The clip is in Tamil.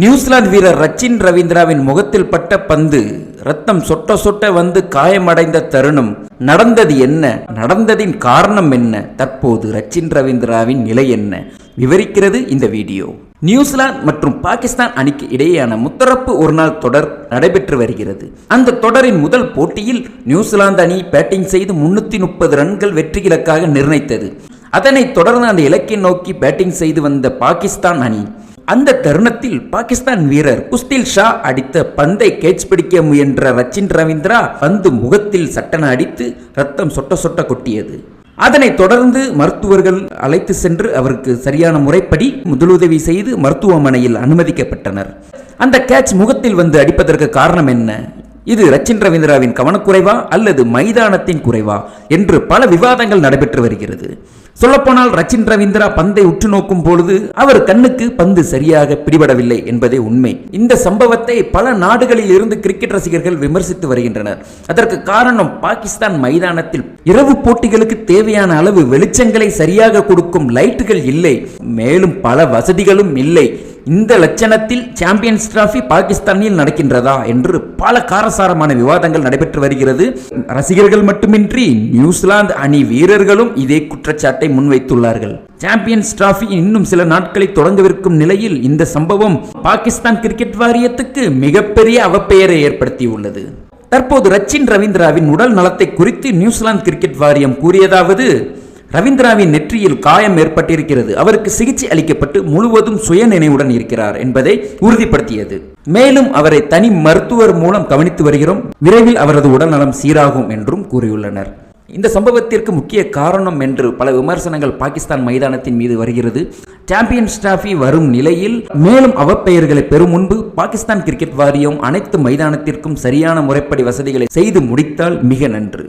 நியூசிலாந்து வீரர் ரச்சின் ரவீந்திராவின் முகத்தில் பட்ட பந்து ரத்தம் சொட்ட சொட்ட வந்து காயமடைந்த தருணம் நடந்தது என்ன? நடந்ததின் காரணம் என்ன? தற்போது ரச்சின் ரவீந்திராவின் நிலை என்ன? விவரிக்கிறது இந்த வீடியோ. நியூசிலாந்து மற்றும் பாகிஸ்தான் அணிக்கு இடையேயான முத்தரப்பு ஒருநாள் தொடர் நடைபெற்று வருகிறது. அந்த தொடரின் முதல் போட்டியில் நியூசிலாந்து அணி பேட்டிங் செய்து முன்னூத்தி முப்பது ரன்கள் வெற்றி இலக்காக நிர்ணயித்தது. அதனைத் தொடர்ந்து அந்த இலக்கை நோக்கி பேட்டிங் செய்து வந்த பாகிஸ்தான் அணி அந்த தருணத்தில் பாகிஸ்தான் வீரர் குஸ்தில் ஷா அடித்த பந்தை கேட்ச் பிடிக்க முயன்ற ரச்சின் ரவீந்திரா பந்து முகத்தில் சட்டன அடித்து ரத்தம் சொட்ட சொட்ட கொட்டியது. அதனைத் தொடர்ந்து மருத்துவர்கள் அழைத்து சென்று அவருக்கு சரியான முறைப்படி முதலுதவி செய்து மருத்துவமனையில் அனுமதிக்கப்பட்டனர். அந்த கேட்ச் முகத்தில் வந்து அடிப்பதற்கு காரணம் என்ன? இது ரச்சின் ரவீந்திராவின் கவனக்குறைவா அல்லது மைதானத்தின் குறைவா என்று பல விவாதங்கள் நடைபெற்று வருகிறது. சொல்லப்போனால் ரச்சின் ரவீந்திரா பந்தை உற்று நோக்கும் பொழுது அவர் கண்ணுக்கு பந்து சரியாக பிடிபடவில்லை என்பதே உண்மை. இந்த சம்பவத்தை பல நாடுகளில் இருந்து கிரிக்கெட் ரசிகர்கள் விமர்சித்து வருகின்றனர். அதற்கு காரணம் பாகிஸ்தான் மைதானத்தில் இரவு போட்டிகளுக்கு தேவையான அளவு வெளிச்சங்களை சரியாக கொடுக்கும் லைட்டுகள் இல்லை. மேலும் பல வசதிகளும் இல்லை. இந்த லட்சணத்தில் சாம்பியன்ஸ் டிராஃபி பாகிஸ்தானில் நடக்கின்றதா என்று பல காரசாரமான விவாதங்கள் நடைபெற்று வருகிறது. ரசிகர்கள் மட்டுமின்றி நியூசிலாந்து அணி வீரர்களும் இதே குற்றச்சாட்டை முன்வைத்துள்ளார்கள். சாம்பியன்ஸ் டிராஃபி இன்னும் சில நாட்களை தொடங்கவிருக்கும் நிலையில் இந்த சம்பவம் பாகிஸ்தான் கிரிக்கெட் வாரியத்துக்கு மிகப்பெரிய அவப்பெயரை ஏற்படுத்தியுள்ளது. தற்போது ரச்சின் ரவீந்திராவின் உடல் நலத்தை குறித்து நியூசிலாந்து கிரிக்கெட் வாரியம் கூறியதாவது ரவீந்திராவின் நெற்றியில் காயம் ஏற்பட்டிருக்கிறது. அவருக்கு சிகிச்சை அளிக்கப்பட்டு முழுவதும் சுய நினைவுடன் இருக்கிறார் என்பதை உறுதிப்படுத்தியது. மேலும் அவரை தனி மருத்துவர் மூலம் கவனித்து வருகிறோம். விரைவில் அவரது உடல்நலம் சீராகும் என்றும் கூறியுள்ளனர். இந்த சம்பவத்திற்கு முக்கிய காரணம் என்று பல விமர்சனங்கள் பாகிஸ்தான் மைதானத்தின் மீது வருகிறது. சாம்பியன்ஸ் டிராஃபி வரும் நிலையில் மேலும் அவப்பெயர்களை பெறும் முன்பு பாகிஸ்தான் கிரிக்கெட் வாரியம் அனைத்து மைதானத்திற்கும் சரியான முறைப்படி வசதிகளை செய்து முடித்தால் மிக நன்று.